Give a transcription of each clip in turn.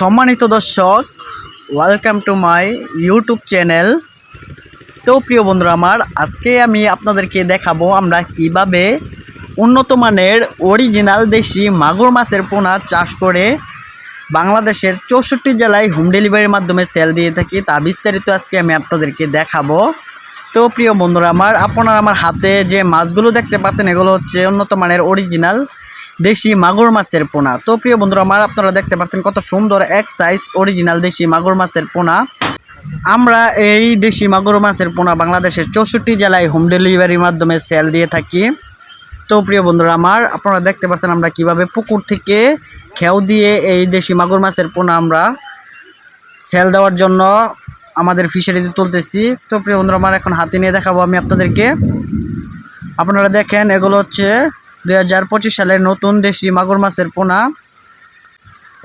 সম্মানিত দর্শক welcome to my YouTube channel তো প্রিয় বন্ধুরা আমার, আজকে আমি আপনাদেরকে দেখাবো আমরা কীভাবে উন্নত মানের অরিজিনাল দেশি মাগুর মাছের পোনা চাষ করে বাংলাদেশের চৌষট্টি জেলায় হোম ডেলিভারির মাধ্যমে সেল দিয়ে থাকি তা বিস্তারিত আজকে আমি আপনাদেরকে দেখাবো। তো প্রিয় বন্ধুরা আমার, আপনারা আমার হাতে যে মাছগুলো দেখতে পাচ্ছেন, এগুলো হচ্ছে উন্নত মানের অরিজিনাল দেশি মাগুর মাছের পোনা। তো প্রিয় বন্ধুরা, আমার আপনারা দেখতে পাচ্ছেন কত সুন্দর এক সাইজ অরিজিনাল দেশি মাগুর মাছের পোনা। আমরা এই দেশি মাগুর মাছের পোনা বাংলাদেশের চৌষট্টি জেলায় হোম ডেলিভারির মাধ্যমে সেল দিয়ে থাকি। তো প্রিয় বন্ধুরা, আমার আপনারা দেখতে পাচ্ছেন আমরা কীভাবে পুকুর থেকে খেও দিয়ে এই দেশি মাগুর মাছের পোনা আমরা সেল দেওয়ার জন্য আমাদের ফিশারিতে তুলতেছি। তো প্রিয় বন্ধুরা, আমার এখন হাতে নিয়ে দেখাবো আমি আপনাদেরকে। আপনারা দেখেন, এগুলো হচ্ছে দুই হাজার পঁচিশ সালের নতুন দেশি মাগুর মাছের পোনা।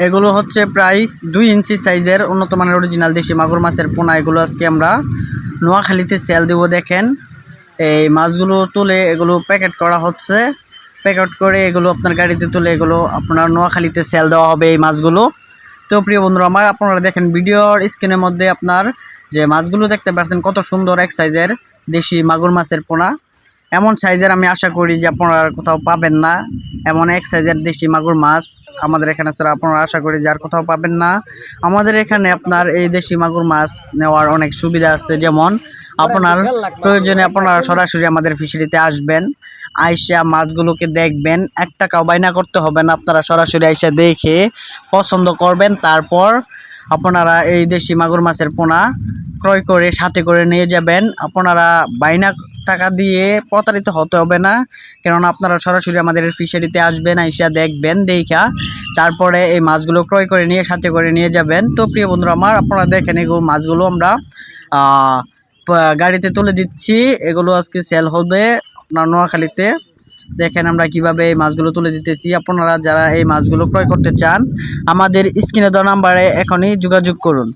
এগুলো হচ্ছে প্রায় দুই ইঞ্চি সাইজের উন্নত মানের অরিজিনাল দেশি মাগুর মাছের পোনা। এগুলো আজকে আমরা নোয়াখালীতে সেল দেব, দেখেন। এই মাছগুলো তুলে এগুলো প্যাকেট করা হচ্ছে। প্যাকেট করে এগুলো আপনার গাড়িতে তুলে এগুলো আপনার নোয়াখালীতে সেল দেওয়া হবে এই মাছগুলো। তো প্রিয় বন্ধুরা, আমার আপনারা দেখেন ভিডিওর স্ক্রিনের মধ্যে আপনার যে মাছগুলো দেখতে পাচ্ছেন, কত সুন্দর এক সাইজের দেশি মাগুর মাছের পোনা। এমন সাইজের আমি আশা করি যে আপনারা কোথাও পাবেন না। এমন এক সাইজের দেশি মাগুর মাছ আমাদের এখানে স্যার আপনারা আশা করি যে আর কোথাও পাবেন না। আমাদের এখানে আপনার এই দেশি মাগুর মাছ নেওয়ার অনেক সুবিধা আছে, যেমন আপনার প্রয়োজনে আপনারা সরাসরি আমাদের ফিশারিতে আসবেন, আইসা মাছগুলোকে দেখবেন, এক টাকাও বাইনা করতে হবে না, আপনারা সরাসরি আইসা দেখে পছন্দ করবেন, তারপর আপনারা এই দেশি মাগুর মাছের পোনা ক্রয় করে সাথে করে নিয়ে যাবেন, আপনারা বাইনা টাকা দিয়ে প্রতারিত হতে হবে না। কেননা আপনারা সরাসরি আমাদের ফিশারিতে আসবেন, আইসা দেখবেন দেখা তারপরে এই মাছগুলো ক্রয় করে নিয়ে, সাথে করে নিয়ে যাবেন। তো প্রিয় বন্ধুরা আমার, আপনারা দেখেন এগুলো মাছগুলো আমরা গাড়িতে তুলে দিচ্ছি। এগুলো আজকে সেল হবে আপনার নোয়াখালীতে। দেখেন আমরা কীভাবে এই মাছগুলো তুলে দিতেছি। আপনারা যারা এই মাছগুলো ক্রয় করতে চান, আমাদের স্ক্রিনে দেওয়া নাম্বারে এখনই যোগাযোগ করুন।